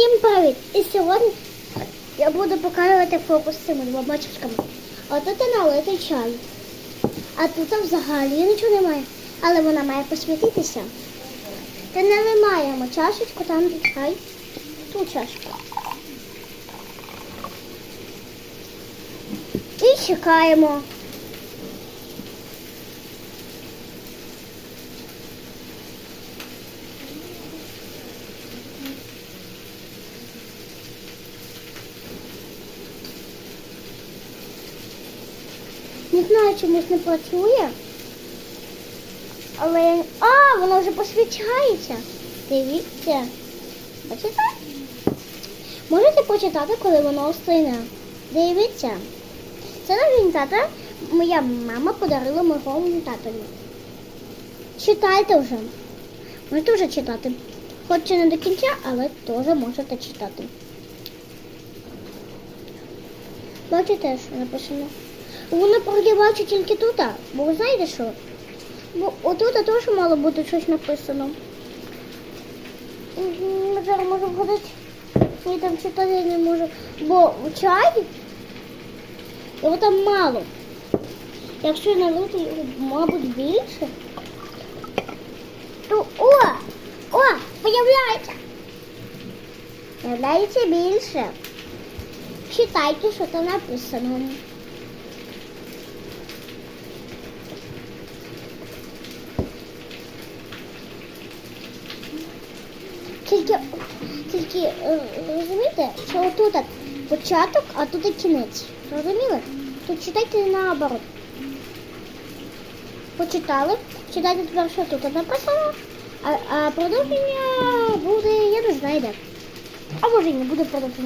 Всім привіт! І сьогодні я буду показувати фокус з цими двома чашками. А тут налитий чай. А тут взагалі нічого немає. Але вона має посвітитися. Та наливаємо чашечку, там чай. Ту чашку. І чекаємо. Не знаю, чомусь не працює. Але. А, воно вже посвічається. Дивіться. Бачите? Можете почитати, коли воно остине. Дивіться. Це наш тата. Моя мама подарила моєму татові. Читайте вже. Можете вже читати. Хоч і не до кінця, але теж можете читати. Бачите, що написано? Воно прогрівається тільки тут, бо ви знаєте що? Бо отут теж мало бути щось написано. М, Зараз можу вгадати. Я там читати не можу. Бо чай його там мало. Якщо налити його, мабуть, більше, то о! О! Появляється! Появляється більше. Читайте, що там написано. Тільки, тільки е, розумієте, що отут початок, а тут кінець. Розуміли? Тут читайте наоборот. Почитали, читайте тепер, що тут написано, а, а продовження буде, я не знаю де. А може і не буде продовження.